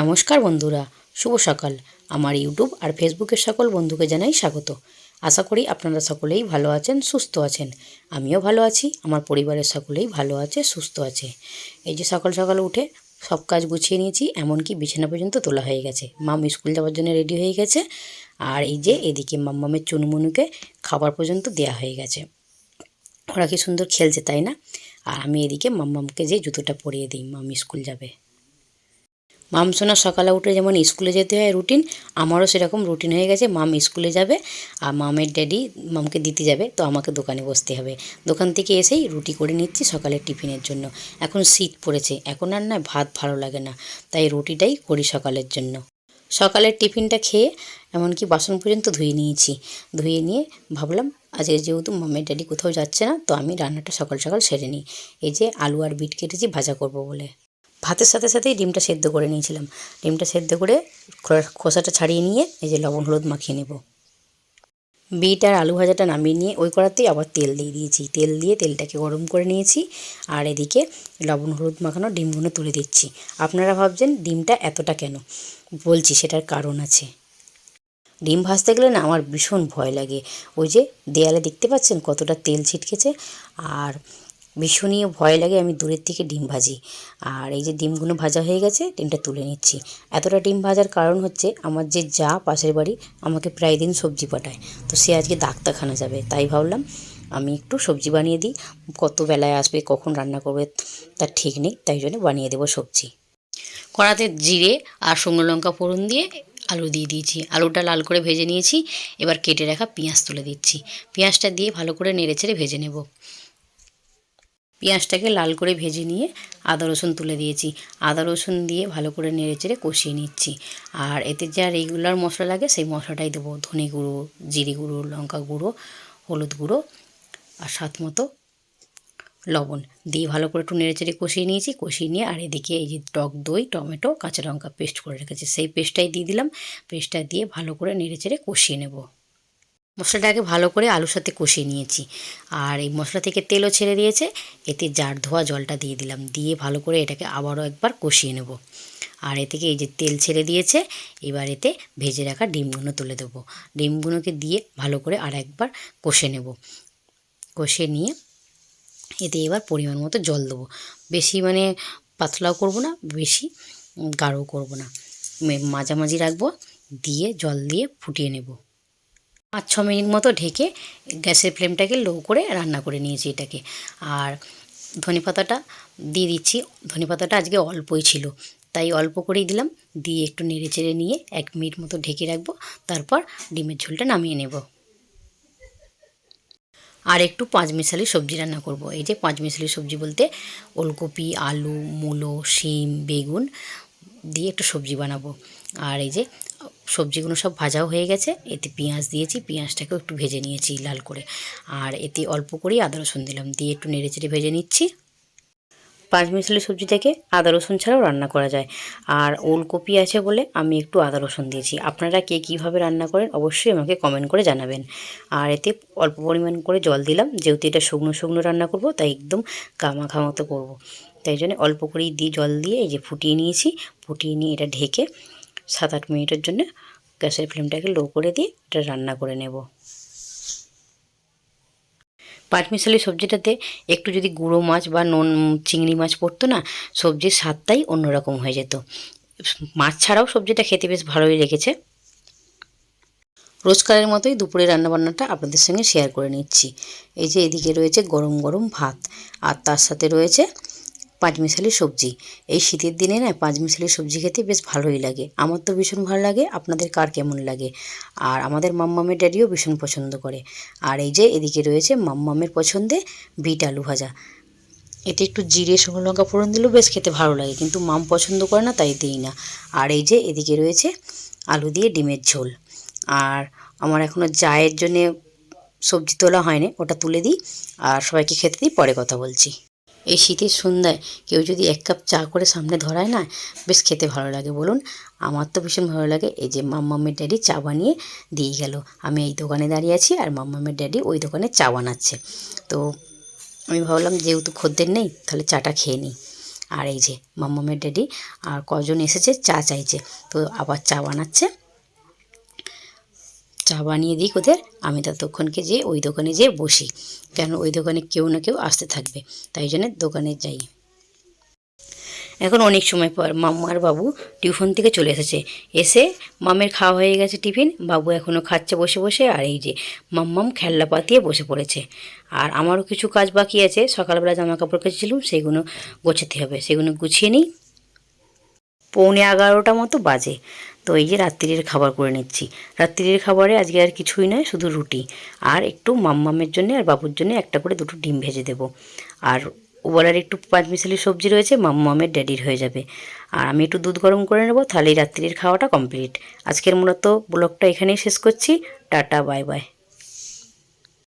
নমস্কার বন্ধুরা, শুভ সকাল। আমার ইউটিউব আর ফেসবুকের সকল বন্ধুকে জানাই স্বাগত। আশা করি আপনারা সকলেই ভালো আছেন, সুস্থ আছেন। আমিও ভালো আছি, আমার পরিবারের সকলেই ভালো আছে, সুস্থ আছে। এই যে সকাল সকাল উঠে সব কাজ গুছিয়ে নিয়েছি, এমনকি বিছানা পর্যন্ত তোলা হয়ে গেছে। মাম স্কুল যাওয়ার জন্য রেডি হয়ে গেছে, আর এই যে এদিকে মাম্মামের চুনমুনুকে খাবার পর্যন্ত দেয়া হয়ে গেছে। ওরা কি সুন্দর খেলছে, তাই না? আর আমি এদিকে মাম্মামকে যে জুতোটা পরিয়ে দিই, মাম স্কুল যাবে। মাম সোনা সকালে উঠে যেমন স্কুলে যেতে হয় রুটিন, আমারও সেরকম রুটিন হয়ে গেছে। মাম স্কুলে যাবে আর মামের ড্যাডি মামকে দিতে যাবে, তো আমাকে দোকানে বসতে হবে। দোকান থেকে এসেই রুটি করে নিচ্ছি সকালের টিফিনের জন্য। এখন শীত পড়েছে, এখন আর না ভাত ভালো লাগে না, তাই রুটিটাই করি সকালের জন্য। সকালের টিফিনটা খেয়ে এমনকি বাসন পর্যন্ত ধুয়ে নিয়েছি। ধুয়ে নিয়ে ভাবলাম, আজকে যেহেতু মামের ড্যাডি কোথাও যাচ্ছে না, তো আমি রান্নাটা সকাল সকাল সেরে নিই। এই যে আলু আর বিট কেটেছি, ভাজা করব বলে। ভাতের সাথে সাথেই ডিমটা সেদ্ধ করে নিয়েছিলাম। ডিমটা সেদ্ধ করে খোসা- খোসাটা ছাড়িয়ে নিয়ে এই যে লবণ, হলুদ মাখিয়ে নেব। বিট আর আলু ভাজাটা নামিয়ে নিয়ে ওই কড়াতেই আবার তেল দিয়ে দিয়েছি। তেল দিয়ে তেলটাকে গরম করে নিয়েছি আর এদিকে লবণ, হলুদ মাখানো ডিমগুলো তুলে দিচ্ছি। আপনারা ভাবছেন ডিমটা এতটা কেন? বলছি সেটার কারণ আছে। ডিম ভাজতে গেলে না আমার ভীষণ ভয় লাগে। ওই যে দেয়ালে দেখতে পাচ্ছেন কতটা তেল ছিটকেছে? আর ভীষণই ভয় লাগে, আমি দূরের থেকে ডিম ভাজি। আর এই যে ডিমগুলো ভাজা হয়ে গেছে, ডিমটা তুলে নিচ্ছি। এতটা ডিম ভাজার কারণ হচ্ছে, আমার যে যা পাশের বাড়ি আমাকে প্রায় দিন সবজি পাঠায়। তো সে আজকে ডাক্তারখানা যাবে, তাই ভাবলাম আমি একটু সবজি বানিয়ে দিই। কত বেলায় আসবে, কখন রান্না করবে, তার ঠিক নেই, তাই জন্য বানিয়ে দেবো সবজি। কড়াতে জিরে আর শুকনো লঙ্কা ফোড়ন দিয়ে আলু দিয়ে দিয়েছি। আলুটা লাল করে ভেজে নিয়েছি, এবার কেটে রাখা পেঁয়াজ তুলে দিচ্ছি। পেঁয়াজটা দিয়ে ভালো করে নেড়ে চেড়ে ভেজে নেব। পেঁয়াজটাকে লাল করে ভেজে নিয়ে আদা, রসুন তুলে দিয়েছি। আদা, রসুন দিয়ে ভালো করে নেড়ে চেড়ে কষিয়ে নিচ্ছি। আর এতে যা রেগুলার মশলা লাগে সেই মশলাটাই দেবো। ধনে গুঁড়ো, জিরে গুঁড়ো, লঙ্কা গুঁড়ো, হলুদ গুঁড়ো আর স্বাদ মতো লবণ। দিয়ে ভালো করে একটু নেড়ে চেড়ে কষিয়ে নিয়েছি। কষিয়ে নিয়ে আর এদিকে এই যে টক দই, টমেটো, কাঁচা লঙ্কা পেস্ট করে রেখেছি। সেই পেস্টটাই দিয়ে দিলাম। পেস্টটা দিয়ে ভালো করে নেড়ে চেড়ে কষিয়ে নেব। মশলাটাকে ভালো করে আলুর সাথে কষিয়ে নিয়েছি। আর এই মশলা থেকে তেলও ছেড়ে দিয়েছে। এতে জার ধোয়া জলটা দিয়ে দিলাম। দিয়ে ভালো করে এটাকে আবারও একবার কষিয়ে নেব। আর এ থেকে এই যে তেল ছেড়ে দিয়েছে, এবার এতে ভেজে রাখা ডিমগুলো তুলে দেবো। ডিমগুলোকে দিয়ে ভালো করে আর একবার কষে নেব। কষে নিয়ে এতে এবার পরিমাণ মতো জল দেবো। বেশি মানে পাতলাও করব না, বেশি গাঢ়ও করব না। মাঝামাঝি রাখব। দিয়ে জল দিয়ে ফুটিয়ে নেব। পাঁচ ছ মিনিট মতো ঢেকে গ্যাসের ফ্লেমটাকে লো করে রান্না করে নিয়েছি এটাকে। আর ধনে পাতাটা দিয়ে দিচ্ছি। ধনে পাতাটা আজকে অল্পই ছিল, তাই অল্প করেই দিলাম। দিয়ে একটু নেড়ে চেড়ে নিয়ে এক মিনিট মতো ঢেকে রাখব, তারপর ডিমের ঝোলটা নামিয়ে নেব। আর একটু পাঁচ মিশালি সবজি রান্না করব। এই যে পাঁচ মিশালি সবজি বলতে ওলকপি, আলু, মূলো, শিম, বেগুন দিয়ে একটু সবজি বানাবো। আর এই যে সবজিগুলো সব ভাজাও হয়ে গেছে। এতে পেঁয়াজ দিয়েছি, পেঁয়াজটাকেও একটু ভেজে নিয়েছি লাল করে। আর এতে অল্প করেই আদা রসুন দিলাম, দিয়ে একটু নেড়ে চেড়ে ভেজে নিচ্ছি। পাঁচ মিশালি সবজি থেকে আদা রসুন ছাড়াও রান্না করা যায়। আর ওলকপি আছে বলে আমি একটু আদা রসুন দিয়েছি। আপনারা কে কীভাবে রান্না করেন অবশ্যই আমাকে কমেন্ট করে জানাবেন। আর এতে অল্প পরিমাণ করে জল দিলাম, যেহেতু এটা শুকনো শুকনো রান্না করব, তাই একদম কামাখা মতো করব। তাই জন্য অল্প করেই দিয়ে জল দিয়ে এই যে ফুটিয়ে নিয়েছি, ফুটিয়ে নিয়ে এটা ঢেকে সাত আট মিনিটের জন্য গ্যাসের ফ্লেমটাকে লো করে দিয়ে এটা রান্না করে নেব। পাঁচমিশালি সবজিটাতে একটু যদি গুঁড়ো মাছ বা নুন, চিংড়ি মাছ পড়তো না, সবজির স্বাদটাই অন্যরকম হয়ে যেত। মাছ ছাড়াও সবজিটা খেতে বেশ ভালোই লেগেছে। রোজকারের মতোই দুপুরে রান্নাবান্নাটা আপনাদের সঙ্গে শেয়ার করে নিচ্ছি। এই যে এদিকে রয়েছে গরম গরম ভাত, আর তার সাথে রয়েছে পাঁচমিশালি সবজি। এই শীতের দিনে না পাঁচমিশালি সবজি খেতে বেশ ভালোই লাগে। আমার তো ভীষণ ভালো লাগে, আপনাদের কার কেমন লাগে? আর আমাদের মাম্মামের ড্যাডিও ভীষণ পছন্দ করে। আর এই যে এদিকে রয়েছে মাম্মামের পছন্দে বিট আলু ভাজা। এতে একটু জিরে, শুকনো লঙ্কা ফোড়ন দিলেও বেশ খেতে ভালো লাগে, কিন্তু মাম পছন্দ করে না, তাই দিই না। আর এই যে এদিকে রয়েছে আলু দিয়ে ডিমের ঝোল। আর আমার এখনও জায়ের জন্যে সবজি তোলা হয়নি, ওটা তুলে দিই। আর সবাইকে খেতে দিই, পরে কথা বলছি। এই শীতের সন্ধ্যায় কেউ যদি এক কাপ চা করে সামনে ধরায় না, বেশ খেতে ভালো লাগে। বলুন, আমার তো ভীষণ ভালো লাগে। এই যে মাম্মামের ড্যাডি চা বানিয়ে দিয়ে গেল। আমি এই দোকানে দাঁড়িয়ে আছি আর মাম্মামের ড্যাডি ওই দোকানে চা বানাচ্ছে। তো আমি ভাবলাম, যেহেতু খদ্দের নেই, তাহলে চাটা খেয়ে নিই। আর এই যে মাম্মামের ড্যাডি আর কজন এসেছে, চা চাইছে। তো আবার চা বানাচ্ছে। চা বানিয়ে দিই ওদের, আমি ততক্ষণকে যেয়ে ওই দোকানে যেয়ে বসি। কেন ওই দোকানে কেউ না কেউ আসতে থাকবে, তাই জন্য দোকানে যাই। এখন অনেক সময় পর মাম্মার বাবু টিউশন থেকে চলে এসেছে। এসে মামের খাওয়া হয়ে গেছে টিফিন, বাবু এখনও খাচ্ছে বসে বসে, আর এই যে মাম্মাম খেলনা পাতিয়ে বসে পড়েছে। আর আমারও কিছু কাজ বাকি আছে, সকালবেলা জামা কাপড় কেচেছিলাম সেগুলো গোছাতে হবে সেগুলো গুছিয়ে নিই। পৌনে এগারোটা মতো বাজে। তো এই যে রাত্রির খাবার করে নিচ্ছি। রাত্রির খাবারে আজকে আর কিছুই নয়, শুধু রুটি। আর একটু মাম্মামের জন্য আর বাবুর জন্য একটা করে দুটো ডিম ভেজে দেবো। আর ওবেলার একটু পাঁচ মিশালি সবজি রয়েছে, মাম্মামের ড্যাডির হয়ে যাবে। আর আমি একটু দুধ গরম করে নেব, তাহলেই রাত্রির খাওয়াটা কমপ্লিট। আজকের মূলত ব্লগটা এখানেই শেষ করছি। Tata, bye bye.